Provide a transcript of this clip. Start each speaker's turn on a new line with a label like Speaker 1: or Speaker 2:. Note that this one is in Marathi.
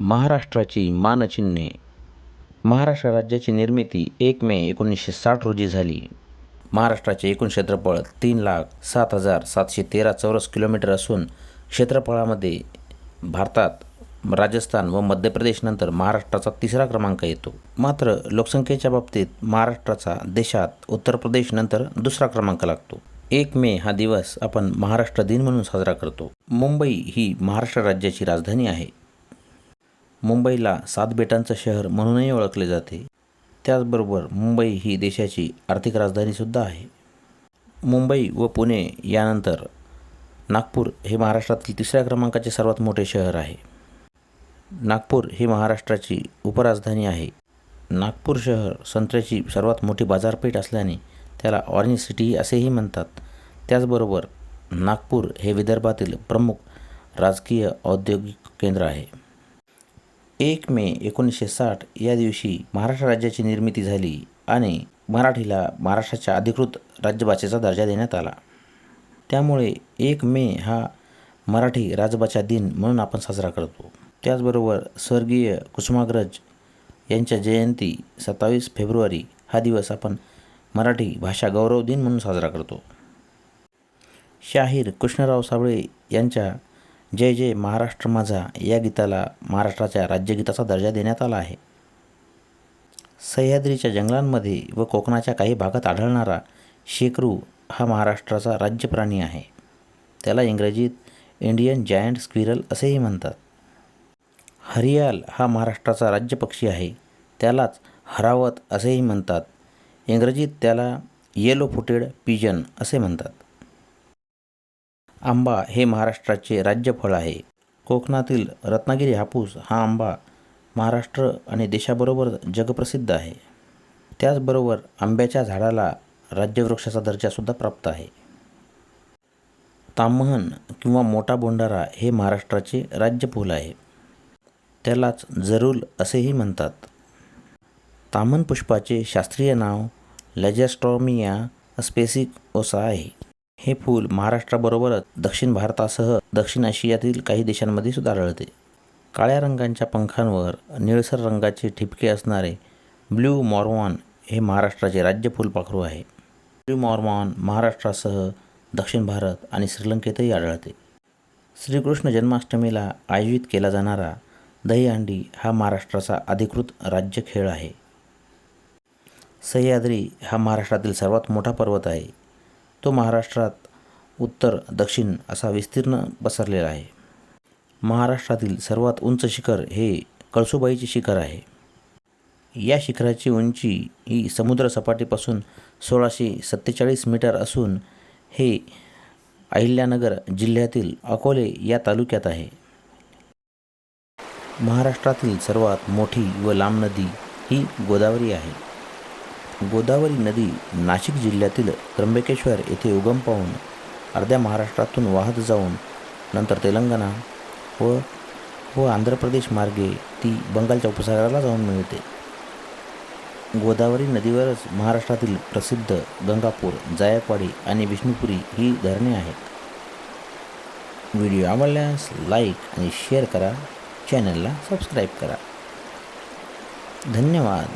Speaker 1: महाराष्ट्राची मानचिन्हे. महाराष्ट्र राज्याची निर्मिती एक मे एकोणीसशे साठ रोजी झाली. महाराष्ट्राचे एकूण क्षेत्रफळ तीन लाख सात हजार सातशे तेरा चौरस किलोमीटर असून क्षेत्रफळामध्ये भारतात राजस्थान व मध्य प्रदेशनंतर महाराष्ट्राचा तिसरा क्रमांक येतो. मात्र लोकसंख्येच्या बाबतीत महाराष्ट्राचा देशात उत्तर प्रदेशनंतर दुसरा क्रमांक लागतो. एक मे हा दिवस आपण महाराष्ट्र दिन म्हणून साजरा करतो. मुंबई ही महाराष्ट्र राज्याची राजधानी आहे. मुंबईला सात बेटांचं शहर म्हणूनही ओळखले जाते. त्याचबरोबर मुंबई ही देशाची आर्थिक राजधानीसुद्धा आहे. मुंबई व पुणे यानंतर नागपूर हे महाराष्ट्रातील तिसऱ्या क्रमांकाचे सर्वात मोठे शहर आहे. नागपूर ही महाराष्ट्राची उपराजधानी आहे. नागपूर शहर संत्र्याची सर्वात मोठी बाजारपेठ असल्याने त्याला ऑरेंज सिटी असेही म्हणतात. त्याचबरोबर नागपूर हे विदर्भातील प्रमुख राजकीय औद्योगिक केंद्र आहे. एक मे एकोणीसशे साठ या दिवशी महाराष्ट्र राज्याची निर्मिती झाली आणि मराठीला महाराष्ट्राच्या अधिकृत राज्यभाषेचा दर्जा देण्यात आला. त्यामुळे एक मे हा मराठी राजभाषा दिन म्हणून आपण साजरा करतो. त्याचबरोबर स्वर्गीय कुसुमाग्रज यांच्या जयंती सत्तावीस फेब्रुवारी हा दिवस आपण मराठी भाषा गौरव दिन म्हणून साजरा करतो. शाहीर कृष्णराव साबळे यांच्या जय जय महाराष्ट्र माझा या गीताला महाराष्ट्राच्या राज्यगीताचा दर्जा देण्यात आला आहे. सह्याद्रीच्या जंगलांमध्ये व कोकणाच्या काही भागात आढळणारा शेकरू हा महाराष्ट्राचा राज्य प्राणी आहे. त्याला इंग्रजीत इंडियन जायंट स्क्विरल असेही म्हणतात. हरियाल हा महाराष्ट्राचा राज्य पक्षी आहे. त्यालाच हरावत असेही म्हणतात. इंग्रजीत त्याला येलो फुटेड पिजन असे म्हणतात. आंबा हे महाराष्ट्राचे राज्यफळ आहे. कोकणातील रत्नागिरी हापूस हा आंबा महाराष्ट्र आणि देशाबरोबर जगप्रसिद्ध आहे. त्याचबरोबर आंब्याच्या झाडाला राज्यवृक्षाचा दर्जासुद्धा प्राप्त आहे. ताम्हण किंवा मोठा बोंडारा हे महाराष्ट्राचे राज्यफूल आहे. त्यालाच जरूल असेही म्हणतात. तामन पुष्पाचे शास्त्रीय नाव लॅजॅस्ट्रॉमिया स्पेसिक ओसा आहे. हे फूल महाराष्ट्राबरोबरच दक्षिण भारतासह दक्षिण आशियातील काही देशांमध्ये सुद्धा आढळते. काळ्या रंगांच्या पंखांवर निळसर रंगाचे ठिपके असणारे ब्ल्यू मॉर्मॉन हे महाराष्ट्राचे राज्य फुलपाखरू आहे. ब्ल्यू मॉर्मॉन महाराष्ट्रासह दक्षिण भारत आणि श्रीलंकेतही आढळते. श्रीकृष्ण जन्माष्टमीला आयोजित केला जाणारा दहीहंडी हा महाराष्ट्राचा अधिकृत राज्य खेळ आहे. सह्याद्री हा महाराष्ट्रातील सर्वात मोठा पर्वत आहे. तो महाराष्ट्रात उत्तर दक्षिण असा विस्तीर्ण पसरलेला आहे. महाराष्ट्रातील सर्वात उंच शिखर हे कळसुबाईचे शिखर आहे. या शिखराची उंची ही समुद्रसपाटीपासून सोळाशे सत्तेचाळीस मीटर असून हे अहिल्यानगर जिल्ह्यातील अकोले या तालुक्यात आहे. महाराष्ट्रातील सर्वात मोठी व लांब नदी ही गोदावरी आहे. गोदावरी नदी नाशिक जिल्ह्यातील त्र्यंबकेश्वर येथे उगम पाहून अर्ध्या महाराष्ट्रातून वाहत जाऊन नंतर तेलंगणा व व आंध्र प्रदेश मार्गे ती बंगालच्या उपसागराला जाऊन मिळते. गोदावरी नदीवरच महाराष्ट्रातील प्रसिद्ध गंगापूर जायकवाडी आणि विष्णुपुरी ही धरणे आहेत. व्हिडिओ आवडल्यास लाईक आणि शेअर करा चॅनलला सबस्क्राईब करा. धन्यवाद.